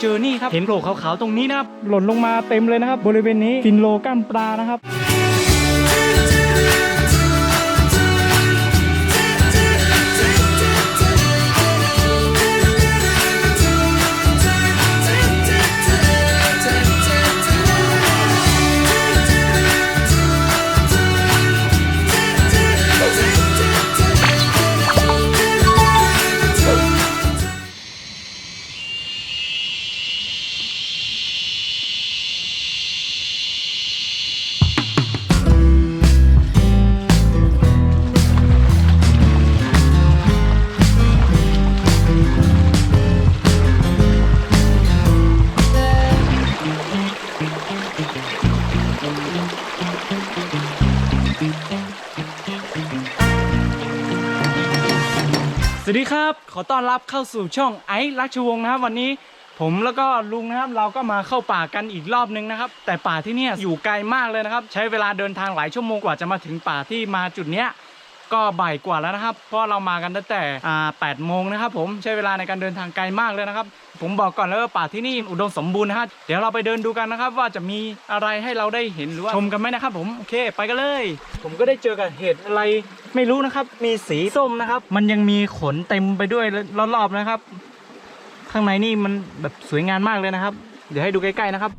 เจอนี่ครับเห็นโผล่ขาวๆตรงนี้นะครับหล่นลงมาเต็มเลยนะครับ บริเวณนี้ฟินโลก้านปลานะครับ วัสดีครับ ขอต้อนรับเข้าสู่ช่องไอซ์รักชวงศ์นะครับ วันนี้ผมแล้วก็ลุงนะครับเราก็มาเข้าป่ากันอีกรอบนึงนะครับ แต่ป่าที่นี่อยู่ไกลมากเลยนะครับ ใช้เวลาเดินทางหลายชั่วโมงกว่าจะมาถึงป่าที่มาจุดเนี้ย ก็บ่ายกว่าแล้วนะครับ เพราะเรามากันตั้งแต่อ่า8โมงนะครับผมใช้เวลาในการเดินทางไกลมากเลยนะครับ ผมบอกก่อนเลยว่าป่าที่นี่อุดมสมบูรณ์นะฮะเดี๋ยวเราไปเดินดูกันนะครับ ว่าจะมีอะไรให้เราได้เห็นหรือว่าชมกันไหมนะครับ ผมโอเค ไปกันเลย ผมก็ได้เจอกับเห็ดอะไรไม่รู้นะครับ มีสีส้มนะครับ มันยังมีขนเต็มไปด้วยรอบๆนะครับ ข้างในนี่มันแบบสวยงามมากเลยนะครับ เดี๋ยวให้ดูใกล้ๆนะครับ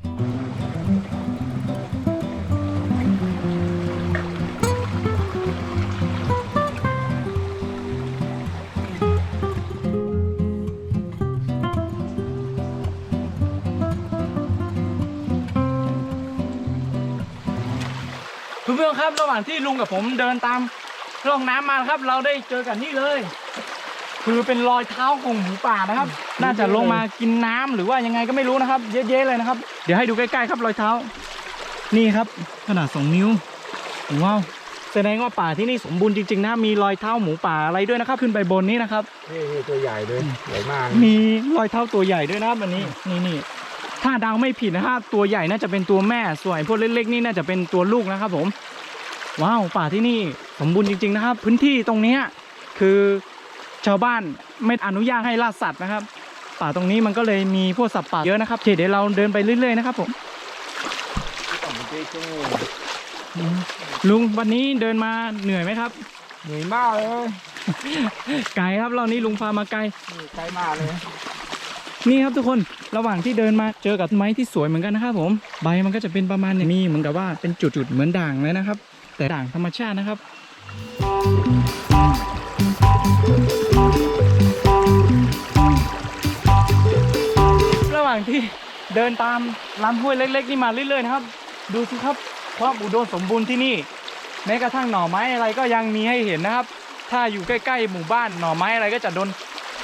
เพื่อนๆครับระหว่างที่ลุงกับผมเดินตามร่องน้ำมานะครับ เราได้เจอกันนี่เลย คือเป็นรอยเท้าของหมูป่านะครับ น่าจะลงมากินน้ำหรือว่ายังไงก็ไม่รู้นะครับ เยอะๆเลยนะครับ เดี๋ยวให้ดูใกล้ๆครับรอยเท้า นี่ครับ ขนาดสองนิ้วว้าวแสดงว่าป่าที่นี่สมบูรณ์จริงๆนะมีรอยเท้าหมูป่าอะไรด้วยนะครับ ขึ้นไปบนนี้นะครับนี่นี่ตัวใหญ่เลยใหญ่มาก มีรอยเท้าตัวใหญ่ด้วยนะครับอันนี้นี่นี่ถ้าเดาไม่ผิดนะครับตัวใหญ่น่าจะเป็นตัวแม่ส่วนไอ้พวกเล็กๆนี่น่าจะเป็นตัวลูกนะครับผม ว้าวป่าที่นี่สมบูรณ์จริง ๆ นะครับ พื้นที่ตรงเนี้ยคือชาวบ้านไม่อนุญาตให้ล่าสัตว์นะครับ ป่าตรงนี้มันก็เลยมีพวกสัตว์ป่าเยอะนะครับโอเคเดี๋ยวเราเดินไปเรื่อยๆนะครับผมต้องไปเจ้าอืมลุงวันนี้เดินมาเหนื่อยไหมครับเหนื่อยมากเลย ไกลครับเรานี่ลุงพามาไกลนี่ไกลมากเลย นี่ครับทุกคนระหว่างที่เดินมาเจอกับไม้ที่สวยเหมือนกันนะครับผม ใบมันก็จะเป็นประมาณนี้มีเหมือนกับว่าเป็นจุดๆเหมือนด่างเลยนะครับ แต่ด่างธรรมชาตินะครับ ระหว่างที่เดินตามลำห้วยเล็ก ๆ นี่มาเรื่อยๆนะครับ ดูสิครับความอุดมสมบูรณ์ที่นี่ แม้กระทั่งหน่อไม้อะไรก็ยังมีให้เห็นนะครับ ถ้าอยู่ใกล้ ๆ หมู่บ้านหน่อไม้อะไรก็จะโดน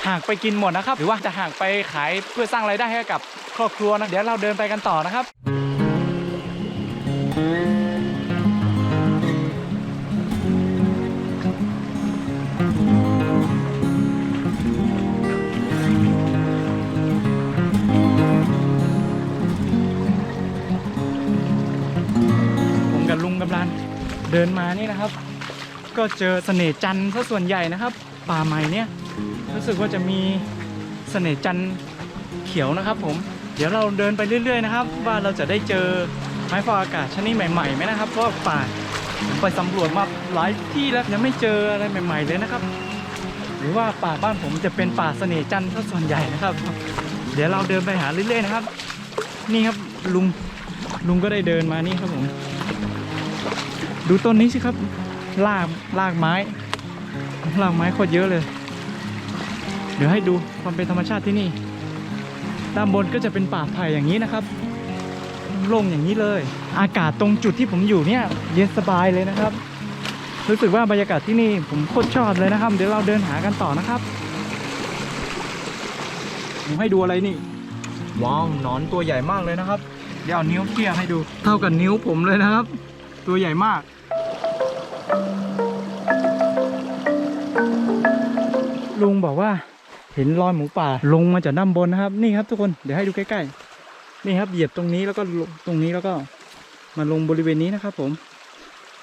หักไปกินหมดนะครับ หรือว่าจะหักไปขายเพื่อสร้างรายได้ให้กับครอบครัวนะเดี๋ยวเราเดินไปกันต่อนะครับ กำลังเดินมานี่นะครับ ก็เจอเสน่ห์จันทร์ซะส่วนใหญ่นะครับ ป่าใหม่เนี่ยรู้สึกว่าจะมีเสน่ห์จันทร์เขียวนะครับผมเดี๋ยวเราเดินไปเรื่อย ๆ นะครับ ว่าเราจะได้เจอไม้ฟอกอากาศชนิดใหม่ๆไหมนะครับเพราะป่าไปสำรวจมาหลายที่แล้วยังไม่เจออะไรใหม่ ๆ เลยนะครับ หรือว่าป่าบ้านผมจะเป็นป่าเสน่ห์จันทร์ซะส่วนใหญ่นะครับ เดี๋ยวเราเดินไปหาเรื่อยๆนะครับ นี่ครับลุงลุงก็ได้เดินมานี่ครับผม ดูต้นนี้สิครับลากลากไม้ลากไม้โคตรเยอะเลย เดี๋ยวให้ดูความเป็นธรรมชาติที่นี่ ด้านบนก็จะเป็นป่าไผ่อย่างนี้นะครับโล่งอย่างนี้เลย อากาศตรงจุดที่ผมอยู่เนี่ยเย็นสบายเลยนะครับ รู้สึกว่าบรรยากาศที่นี่ผมโคตรชอบเลยนะครับ เดี๋ยวเราเดินหากันต่อนะครับผมให้ดูอะไรนี่ ว้าวหนอนตัวใหญ่มากเลยนะครับ เดี๋ยวเอานิ้วเทียให้ดู เท่ากับนิ้วผมเลยนะครับ ตัวใหญ่มาก ลุงบอกว่าเห็นรอยหมูป่าลงมาจากด้านบนนะครับ นี่ครับทุกคนเดี๋ยวให้ดูใกล้ๆนี่ครับเหยียบตรงนี้แล้วก็ลงตรงนี้แล้วก็มาลงบริเวณนี้นะครับ ผม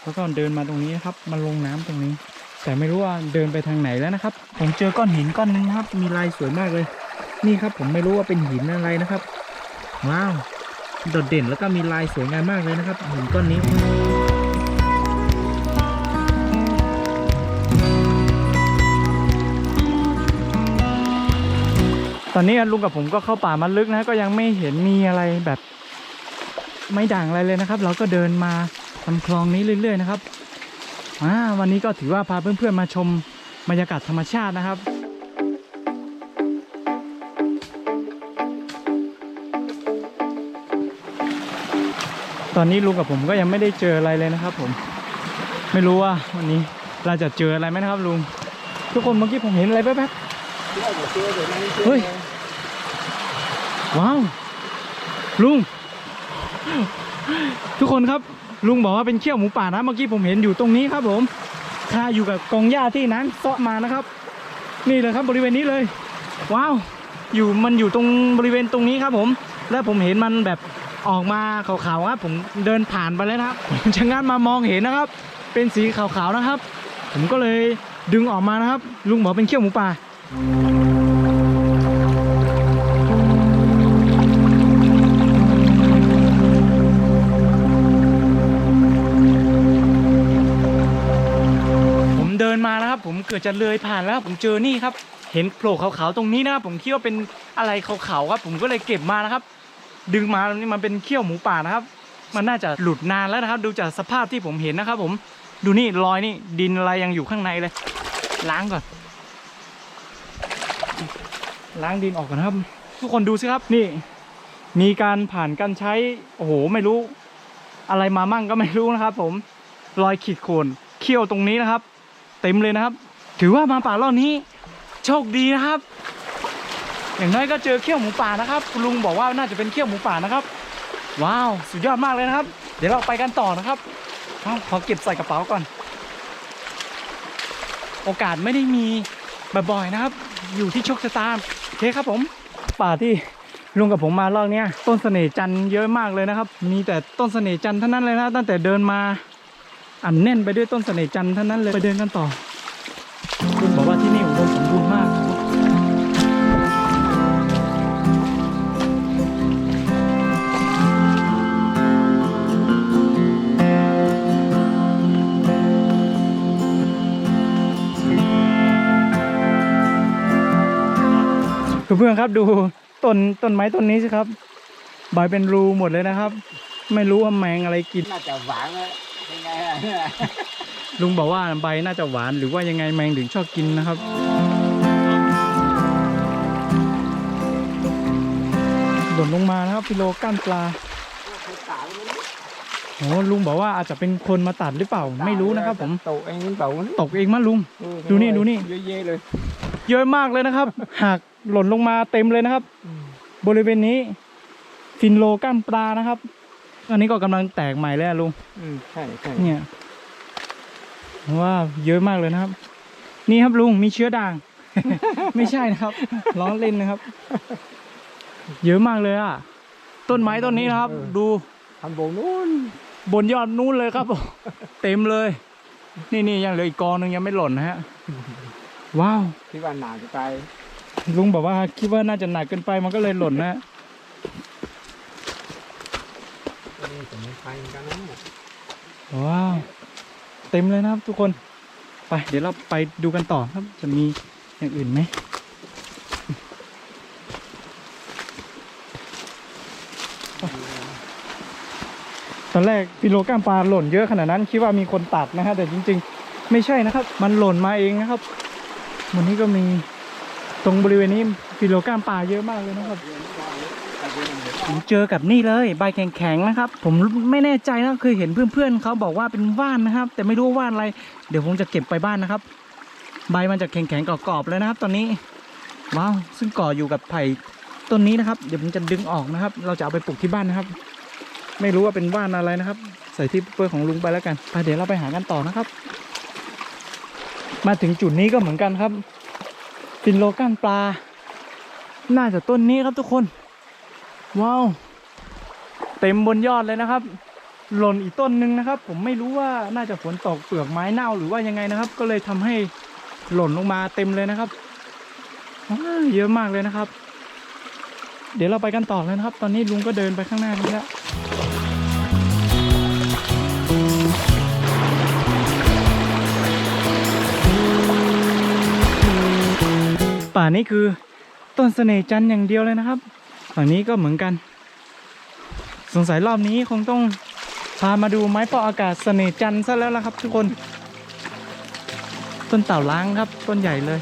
แล้วก็เดินมาตรงนี้นะครับมาลงน้ำตรงนี้ แต่ไม่รู้ว่าเดินไปทางไหนแล้วนะครับ ผมเจอก้อนหินก้อนนึงครับ มีลายสวยมากเลย นี่ครับ ผมไม่รู้ว่าเป็นหินอะไรนะครับว้าวโดดเด่นแล้วก็มีลายสวยงามมากเลยนะครับหินก้อนนี้ ตอนนี้ลุงกับผมก็เข้าป่ามันลึกนะ ก็ยังไม่เห็นมีอะไรแบบ ไม่ด่างอะไรเลยนะครับ เราก็เดินมาทำคลองนี้เรื่อย ๆ นะครับอ่าวันนี้ก็ถือว่าพาเพื่อนๆมาชมบรรยากาศธรรมชาตินะครับตอนนี้ลุงกับผมก็ยังไม่ได้เจออะไรเลยนะครับ ผม ไม่รู้ว่าวันนี้เราจะเจออะไรไหมนะครับลุงทุกคนเมื่อกี้ผมเห็นอะไรแป๊บเชื่อเฮ้ย ว้าวลุง ทุกคนครับ ลุงบอกว่าเป็นเขี้ยวหมูป่านะ เมื่อกี้ผมเห็นอยู่ตรงนี้ครับ ผมคาอยู่กับกองหญ้าที่นั้นเซาะมานะครับ นี่เลยครับบริเวณนี้เลย ว้าว อยู่มันอยู่ตรงบริเวณตรงนี้ครับ ผม แล้วผมเห็นมันแบบออกมาขาวๆครับ ผมเดินผ่านไปแล้วนะครับผมชะงันมามองเห็นนะครับ เป็นสีขาวๆนะครับ ผมก็เลยดึงออกมานะครับ ลุงบอกเป็นเขี้ยวหมูป่า มานะครับผมเกิดจะเลยผ่านแล้วผมเจอนี่ครับ เห็นโผล่ขาวๆตรงนี้นะครับผมคิดว่าเป็นอะไรขาวๆครับ ผมก็เลยเก็บมานะครับ ดึงมานี่มันเป็นเขี้ยวหมูป่านะครับ มันน่าจะหลุดนานแล้วนะครับ ดูจากสภาพที่ผมเห็นนะครับ ผมดูนี่รอยนี่ดินอะไรยังอยู่ข้างในเลย ล้างก่อน ล้างดินออกก่อนะครับ ทุกคนดูสิครับนี่ มีการผ่านการใช้โอ้โหไม่รู้ อะไรมามั่งก็ไม่รู้นะครับ ผมรอยขีดข่วนเขี้ยวตรงนี้นะครับ เต็มเลยนะครับ ถือว่ามาป่ารอบนี้ โชคดีนะครับ อย่างน้อยก็เจอเขี้ยวหมูป่านะครับลุงบอกว่าน่าจะเป็นเขี้ยวหมูป่านะครับ ว้าวสุดยอดมากเลยนะครับ เดี๋ยวเราไปกันต่อนะครับเอาขอเก็บใส่กระเป๋าก่อน โอกาสไม่ได้มีบ่อยๆนะครับ อยู่ที่โชคชะตาโอเคครับผมป่าที่ลุงกับผมมารอบนี้ต้นเสน่ห์จันทร์เยอะมากเลยนะครับ มีแต่ต้นเสน่ห์จันทร์เท่านั้นเลยนะตั้งแต่เดินมาอันแน่นไปด้วยต้นเสน่ห์จันทร์เท่านั้นเลยไปเดินกันต่อ ลุงบอกว่าที่นี่อุดมสมบูรณ์มากเพื่อนครับดูต้นต้นไม้ต้นนี้สิครับ ใบเป็นรูหมดเลยนะครับ ไม่รู้ว่าแมงอะไรกิน น่าจะหวานเลยเป็นไงอะ ลุงบอกว่าใบน่าจะหวานหรือว่ายังไงแมงถึงชอบกินนะครับ หล่นลงมานะครับพิโลก้านปลาโอ้ลุงบอกว่าอาจจะเป็นคนมาตัดหรือเปล่า ไม่รู้นะครับ ผมตกเองนี่เปล่าตกเองมั้งลุง ดูนี่ดูนี่เยอะแยะเลย เยอะมากเลยนะครับ หากหล่นลงมาเต็มเลยนะครับ บริเวณนี้ฟินโลก้านปลานะครับ อันนี้ก็กำลังแตกใหม่แล้วลุงอืมใช่ใช่เนี่ย ว้าวเยอะมากเลยนะครับ นี่ครับลุงมีเชื้อด่าง ไม่ใช่นะครับล้อเล่นนะครับ เยอะมากเลยอะต้นไม้ต้นนี้นะครับ ดูทำโบกนู้นบนยอดนู้นเลยครับผมเต็มเลย นี่นี่ยังเหลืออีกกองหนึงยังไม่หล่นนะฮะว้าวที่ว่าหนาจะตายลุงบอกว่าคิดว่าน่าจะหนักเกินไปมันก็เลยหล่นนะฮะนี่สมุนไพรเหมือนกันนะว้าว เต็มเลยนะครับ ทุกคนไปเดี๋ยวเราไปดูกันต่อครับ จะมีอย่างอื่นไหมตอนแรกฟิโลก้ามปลาหล่นเยอะขนาดนั้น คิดว่ามีคนตัดนะฮะแต่จริง ๆ ไม่ใช่นะครับ มันหล่นมาเองนะครับวันนี้ก็มีตรงบริเวณนี้ฟิโลก้ามปลาเยอะมากเลยนะครับ ผมเจอกับนี่เลยใบแข็งๆนะครับ ผมไม่แน่ใจนะเคยเห็นเพื่อนๆเขาบอกว่าเป็นว่านนะครับ แต่ไม่รู้ว่าว่านอะไร เดี๋ยวผมจะเก็บไปบ้านนะครับ ใบมันจะแข็งๆกรอบๆเลยนะครับ ตอนนี้ว้าวซึ่งก่ออยู่กับไผ่ต้นนี้นะครับ เดี๋ยวผมจะดึงออกนะครับ เราจะเอาไปปลูกที่บ้านนะครับ ไม่รู้ว่าเป็นว่านอะไรนะครับ ใส่ที่เปื้อของลุงไปแล้วกันไปเดี๋ยวเราไปหากันต่อนะครับ มาถึงจุดนี้ก็เหมือนกันครับฟินโลก้านปลา น่าจะต้นนี้ครับทุกคน ว้าว เต็มบนยอดเลยนะครับ หล่นอีกต้นหนึ่งนะครับ ผมไม่รู้ว่าน่าจะฝนตกเปลือกไม้เน่าหรือว่ายังไงนะครับ ก็เลยทำให้หล่นลงมาเต็มเลยนะครับว้าเยอะมากเลยนะครับ เดี๋ยวเราไปกันต่อเลยนะครับ ตอนนี้ลุงก็เดินไปข้างหน้านี้แล้วป่านี้คือต้นเสน่ห์จันทร์อย่างเดียวเลยนะครับ ฝั่งนี้ก็เหมือนกัน สงสัยรอบนี้คงต้องพามาดูไม้ปออากาศเสน่ห์จันซะแล้วล่ะครับ ทุกคน ต้นเต่าล้างครับ ต้นใหญ่เลย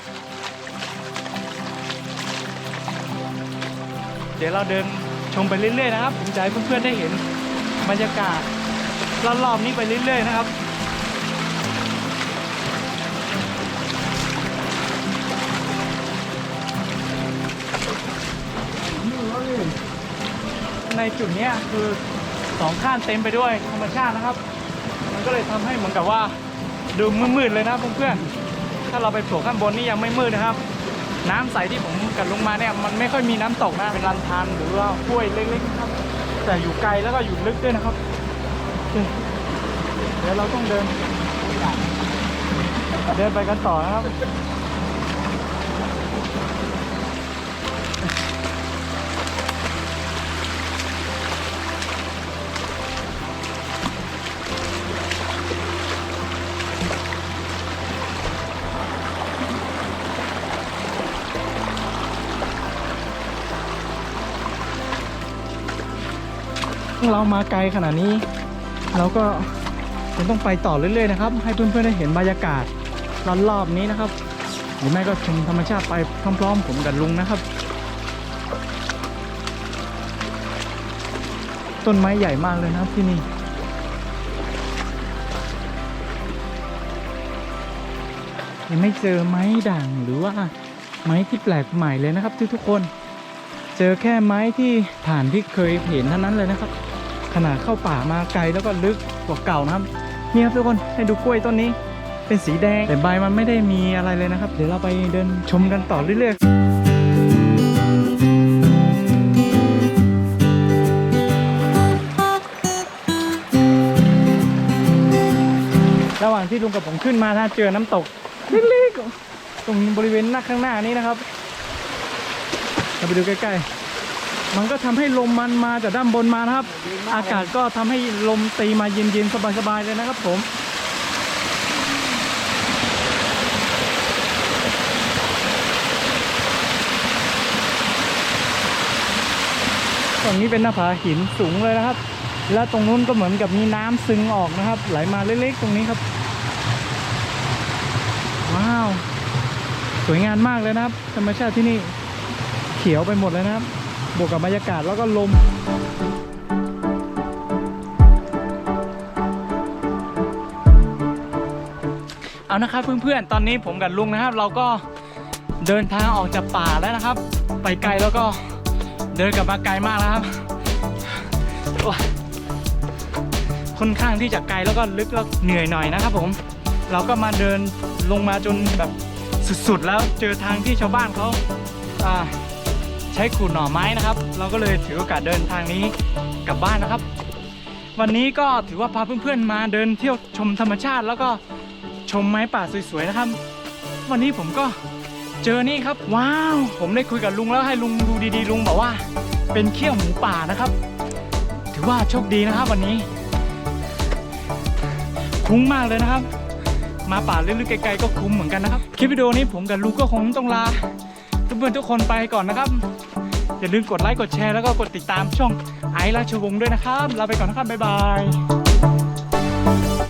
เดี๋ยวเราเดินชมไปเรื่อยๆนะครับผมจะให้เพื่อนๆได้เห็นบรรยากาศรอบๆนี้ไปเรื่อยๆนะครับ ในจุดนี้คือสองข้างเต็มไปด้วยธรรมชาตินะครับ มันก็เลยทำให้เหมือนกับว่าดูมืดๆเลยนะเพื่อนๆถ้าเราไปโผล่ข้างบนนี่ยังไม่มืดนะครับ น้ำใสที่ผมกัดลงมาเนี่ยมันไม่ค่อยมีน้ำตกนะเป็นลำธารหรือว่าห้วยเล็กๆครับ แต่อยู่ไกลแล้วก็อยู่ลึกด้วยนะครับเคเดี๋ยวเราต้องเดิน เดินไปกันต่อนะครับ เรามาไกลขนาดนี้ เราก็ยังต้องไปต่อเรื่อยๆนะครับ ให้เพื่อนๆได้เห็นบรรยากาศรอบๆนี้นะครับ หรือไม่ก็ชมธรรมชาติไปพร้อมๆผมกับลุงนะครับ ต้นไม้ใหญ่มากเลยนะครับที่นี่ยังไม่เจอไม้ด่างหรือว่าไม้ที่แปลกใหม่เลยนะครับทุกๆคน เจอแค่ไม้ที่ผ่านที่เคยเห็นเท่านั้นเลยนะครับ ขนาดเข้าป่ามาไกลแล้วก็ลึกกว่าเก่านะครับนี่ครับทุกคนให้ดูกล้วยต้นนี้ เป็นสีแดงแต่ใบมันไม่ได้มีอะไรเลยนะครับ เดี๋ยวเราไปเดินชมกันต่อเรื่อยๆระหว่างที่ลุงกับผมขึ้นมาถ้าเจอน้ำตกเล็กๆตรงบริเวณหน้าข้างหน้านี้นะครับ เราไปดูใกล้ๆ มันก็ทำให้ลมมันมาจากด้านบนมานะครับ อากาศก็ทำให้ลมตีมาเย็นๆสบายๆเลยนะครับผมตรงนี้เป็นหน้าผาหินสูงเลยนะครับ แล้วตรงนู้นก็เหมือนกับมีน้ำซึงออกนะครับ ไหลมาเล็กๆตรงนี้ครับ ว้าว สวยงามมากเลยนะครับ ธรรมชาติที่นี่เขียวไปหมดเลยนะครับ บวกกับบรรยากาศแล้วก็ลมเอานะครับเพื่อนๆ ตอนนี้ผมกับลุงนะครับ เราก็เดินทางออกจากป่าแล้วนะครับ ไปไกลแล้วก็เดินกลับมาไกลมากแล้วครับโอ้ยค่อนข้างที่จะไกลแล้วก็ลึกแล้วเหนื่อยหน่อยนะครับผม เราก็มาเดินลงมาจนแบบสุดๆ แล้วเจอทางที่ชาวบ้านเขาอ่า ใช้ขูดหน่อไม้นะครับ เราก็เลยถือโอกาสเดินทางนี้กลับบ้านนะครับ วันนี้ก็ถือว่าพาเพื่อนๆมาเดินเที่ยวชมธรรมชาติ แล้วก็ชมไม้ป่าสวยๆนะครับ วันนี้ผมก็เจอนี่ครับ ว้าว ผมได้คุยกับลุงแล้วให้ลุงดูดีๆ ลุงบอกว่า เป็นเขี้ยวหมูป่านะครับ ถือว่าโชคดีนะครับ วันนี้ คุ้มมากเลยนะครับ มาป่าลึกๆไกลๆก็คุ้มเหมือนกันนะครับ คลิปวิดีโอนี้ผมกับลุงก็คงต้องลา พื่อนๆทุกคนไปก่อนนะครับ อย่าลืมกดไลค์กดแชร์แล้วก็กดติดตามช่องไอราชวงศ์ด้วยนะครับลาไปก่อนนะครับบ๊ายบาย